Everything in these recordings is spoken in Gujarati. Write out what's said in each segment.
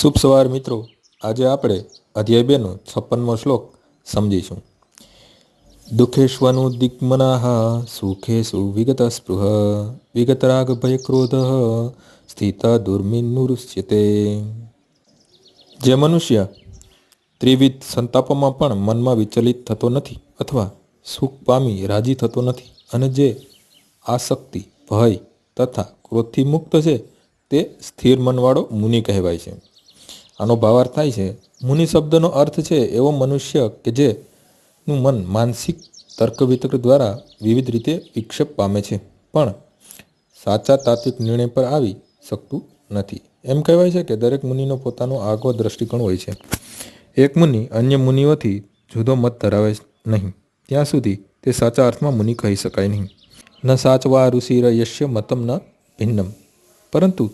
શુભ સવાર મિત્રો. આજે આપણે અધ્યાય બેનો છપ્પનમો શ્લોક સમજીશું. દુઃખેશ્વનું દિગ્મનાહ સુખે વિગત સ્પૃહ વિગતરાગ ભય ક્રોધ, સ્થિત દુર્મિન્નુરુષ્યતે જે મનુષ્ય ત્રિવિધ સંતાપોમાં પણ મનમાં વિચલિત થતો નથી અથવા સુખ પામી રાજી થતો નથી અને જે આસક્તિ, ભય તથા ક્રોધથી મુક્ત છે તે સ્થિર મનવાળો મુનિ કહેવાય છે. આનો ભાવાર્થ થાય છે. મુનિ શબ્દનો અર્થ છે એવો મનુષ્ય કે જેનું મન માનસિક તર્ક વિતર્ક દ્વારા વિવિધ રીતે વિક્ષેપ પામે છે. પણ સાચા તાત્વિક નિર્ણય પર આવી શકતું નથી. એમ કહેવાય છે કે દરેક મુનિનો પોતાનો આગવો દ્રષ્ટિકોણ હોય છે. એક મુનિ અન્ય મુનિઓથી જુદો મત ધરાવે નહીં. ત્યાં સુધી તે સાચા અર્થમાં મુનિ કહી શકાય નહીં. ન સાચવા ઋષિર યશ્ય મતમ ન ભિન્નમ. પરંતુ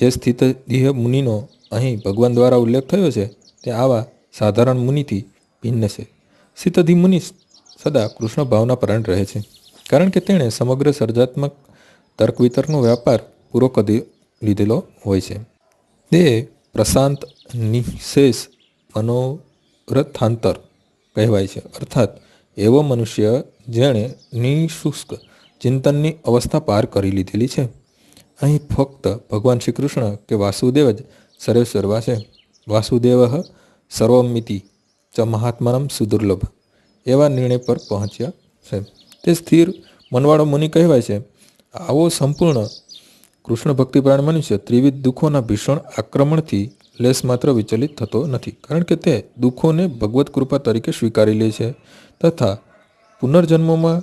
જે સ્થિત દેહ મુનિનો અહીં ભગવાન દ્વારા ઉલ્લેખ થયો છે, તે આવા સાધારણ મુનિથી ભિન્ન છે. સિદ્ધધિ મુનિ સદા કૃષ્ણ ભાવના પરણ રહે છે, કારણ કે તેણે સમગ્ર સર્જાત્મક તર્ક વિતર્કનો વ્યાપાર પૂરો કરી લીધેલો હોય છે. તે પ્રશાંત, નિશેષ, મનોરથાંતર કહેવાય છે, અર્થાત એવો મનુષ્ય જેણે નિઃશુષ્ક ચિંતનની અવસ્થા પાર કરી લીધેલી છે. અહીં ફક્ત ભગવાન શ્રી કૃષ્ણ કે વાસુદેવ જ સર્વેશ્વરવા છે વાસુદેવ સર્વમિતિ ચ મહાત્માનમ સુદુર્લભ એવા નિર્ણય પર પહોંચ્યા છે. તે સ્થિર મનવાળો મુનિ કહેવાય છે. આવો સંપૂર્ણ કૃષ્ણ ભક્તિપ્રાણ મનુષ્ય ત્રિવિધ દુઃખોના ભીષણ આક્રમણથી લેસ માત્ર વિચલિત થતો નથી. કારણ કે તે દુઃખોને ભગવત કૃપા તરીકે સ્વીકારી લે છે તથા પુનર્જન્મોમાં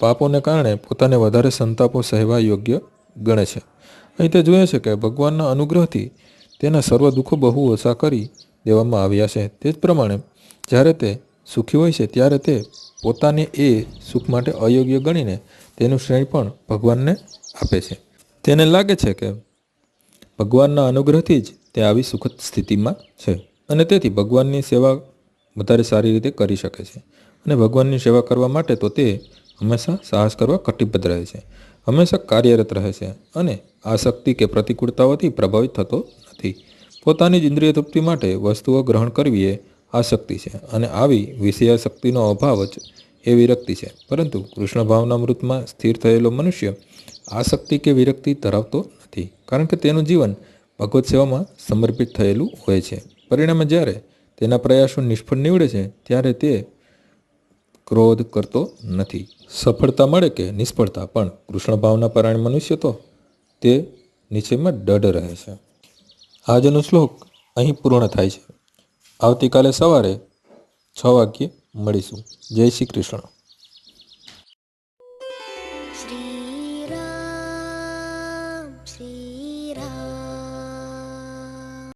પાપોને કારણે પોતાને વધારે સંતાપો સહેવા યોગ્ય ગણે છે. અહીં તે જોઈએ છે કે ભગવાનના અનુગ્રહથી તેના સર્વ દુઃખો બહુ ઓછા કરી દેવામાં આવ્યા છે. તે જ પ્રમાણે જ્યારે તે સુખી હોય છે, ત્યારે તે પોતાને એ સુખ માટે અયોગ્ય ગણીને તેનું શ્રેય પણ ભગવાનને આપે છે. તેને લાગે છે કે ભગવાનના અનુગ્રહથી જ તે આવી સુખદ સ્થિતિમાં છે અને તેથી ભગવાનની સેવા વધારે સારી રીતે કરી શકે છે અને ભગવાનની સેવા કરવા માટે તો તે હંમેશા સાહસ કરવા કટિબદ્ધ રહે છે. હંમેશા કાર્યરત રહે છે અને આસક્તિ કે પ્રતિકૂળતાઓથી પ્રભાવિત થતો નથી. પોતાની જ ઇન્દ્રિય તૃપ્તિ માટે વસ્તુઓ ગ્રહણ કરવી એ આસક્તિ છે અને આવી વિષયાશક્તિનો અભાવ જ એ વિરક્તિ છે. પરંતુ કૃષ્ણ ભાવના મૃતમાં સ્થિર થયેલો મનુષ્ય આસક્તિ કે વિરક્તિ ધરાવતો નથી, કારણ કે તેનું જીવન ભગવત સેવામાં સમર્પિત થયેલું હોય છે. પરિણામે જ્યારે તેના પ્રયાસો નિષ્ફળ નીવડે છે, ત્યારે તે ક્રોધ કરતો નથી. સફળતા મળે કે નિષ્ફળતા? પણ કૃષ્ણ ભાવના પરાયણ મનુષ્ય તો તે નીચેમાં ડઢ રહે છે. આજનો શ્લોક અહીં પૂર્ણ થાય છે. આવતીકાલે સવારે છ વાગ્યે મળીશું. જય શ્રી કૃષ્ણ. શ્રી રામ શ્રી રામ.